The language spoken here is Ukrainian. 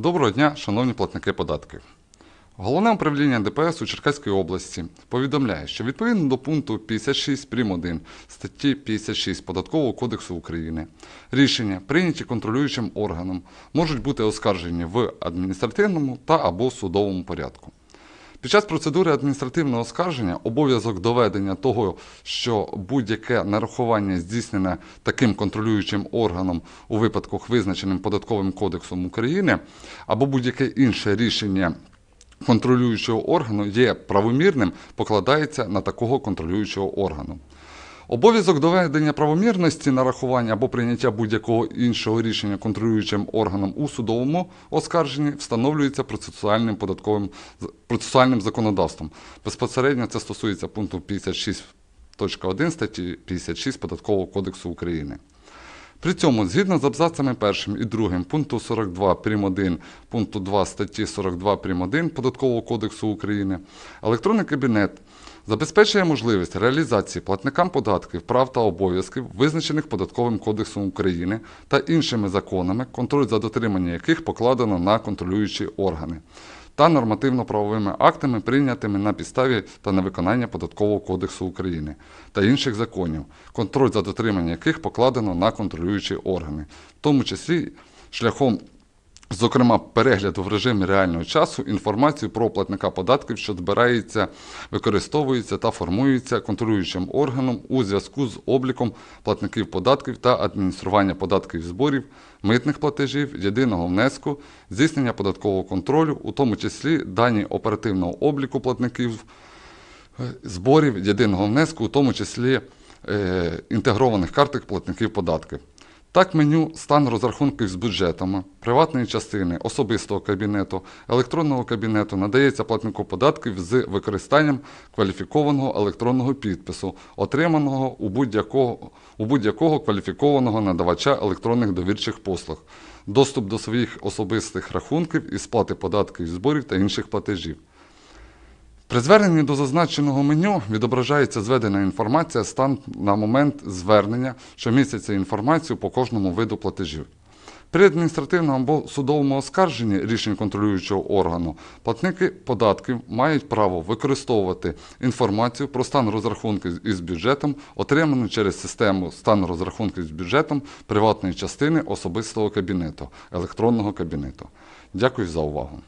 Доброго дня, шановні платники податків. Головне управління ДПС у Черкаській області повідомляє, що відповідно до пункту 56 прим. 1 статті 56 Податкового кодексу України рішення, прийняті контролюючим органом, можуть бути оскаржені в адміністративному та або судовому порядку. Під час процедури адміністративного оскарження обов'язок доведення того, що будь-яке нарахування здійснене таким контролюючим органом у випадках, визначеним Податковим кодексом України, або будь-яке інше рішення контролюючого органу є правомірним, покладається на такого контролюючого органу. Обов'язок доведення правомірності нарахування або прийняття будь-якого іншого рішення контролюючим органом у судовому оскарженні встановлюється процесуальним податковим процесуальним законодавством. Безпосередньо це стосується пункту 56.1 статті 56 Податкового кодексу України. При цьому, згідно з абзацами 1 і 2 пункту 42 прим. 1 пункту 2 статті 42 прим. 1 Податкового кодексу України, електронний кабінет забезпечує можливість реалізації платникам податків, прав та обов'язків, визначених Податковим кодексом України та іншими законами, контроль за дотримання яких покладено на контролюючі органи. Та нормативно-правовими актами, прийнятими на підставі та на виконання Податкового кодексу України та інших законів, контроль за дотримання яких покладено на контролюючі органи, в тому числі шляхом Зокрема, перегляду в режимі реального часу інформацію про платника податків, що збирається, використовується та формується контролюючим органом у зв'язку з обліком платників податків та адміністрування податків зборів, митних платежів, єдиного внеску, здійснення податкового контролю, у тому числі дані оперативного обліку платників е, зборів, єдиного внеску, у тому числі е, інтегрованих карток платників податків. Так, меню стан розрахунків з бюджетами, приватної частини, особистого кабінету, електронного кабінету надається платнику податків з використанням кваліфікованого електронного підпису, отриманого у будь-якого, будь-якого кваліфікованого надавача електронних довірчих послуг, доступ до своїх особистих рахунків і сплати податків і зборів та інших платежів. При зверненні до зазначеного меню відображається зведена інформація стан на момент звернення, що міститься інформацію по кожному виду платежів. При адміністративному або судовому оскарженні рішень контролюючого органу платники податків мають право використовувати інформацію про стан розрахунків із бюджетом, отриману через систему стан розрахунків з бюджетом приватної частини особистого кабінету, електронного кабінету. Дякую за увагу.